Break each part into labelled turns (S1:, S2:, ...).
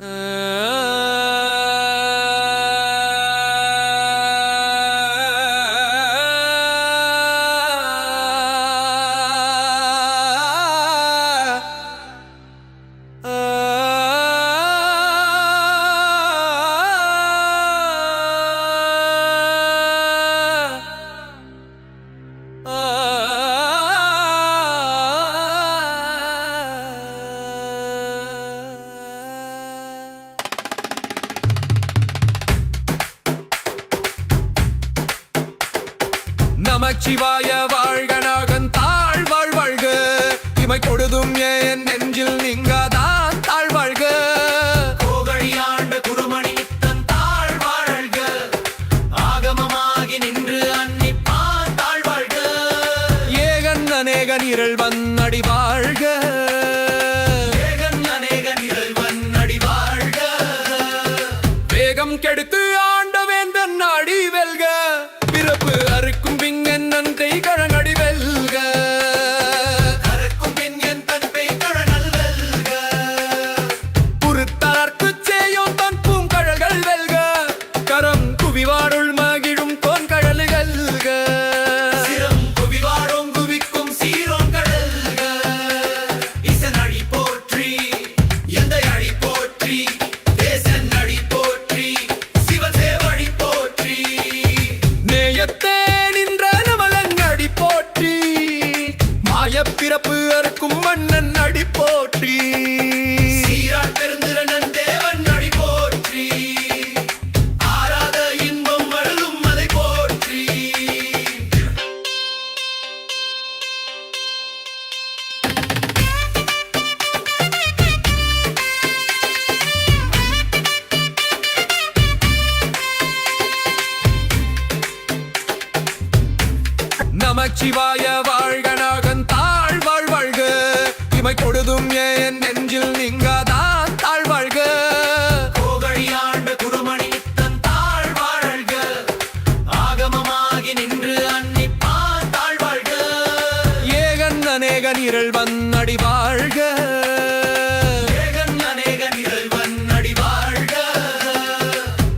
S1: ah. நமச்சிவாய வாழ்க நாகன் தாழ் வாழ்க. இமை கொடுதும் ஏன் நெஞ்சில் நீங்காதான் தாழ் வாழ்க
S2: கோகழியாண்ட குருமணி தன் தாழ் வாழ்க. ஆகமமாகி நின்று அன்னிப்பான் தாழ் வாழ்க.
S1: ஏகன் அநேக நிரல் வன்னடி வாழ்க. கெடுத்து ஆண்டவேந்தன் நமச்சிவாய வாழ்க நாகன் தாழ் வாழ் வாழ்க. இமை கொடுதும் ஏன் நெஞ்சில் நீங்காதான் தாழ் வாழ்க.
S2: கோகழியாண்ட குருமணி தன் தாழ் வாழ்க. ஆகமமாகி நின்று அன்னிப்பான் தாழ் வாழ்க.
S1: ஏகன் அநேக நிரல் வன்னடி வாழ்க.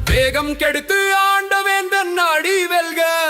S2: அடி
S1: கெடுத்து ஆண்டவேந்தன் நாடி வெல்க.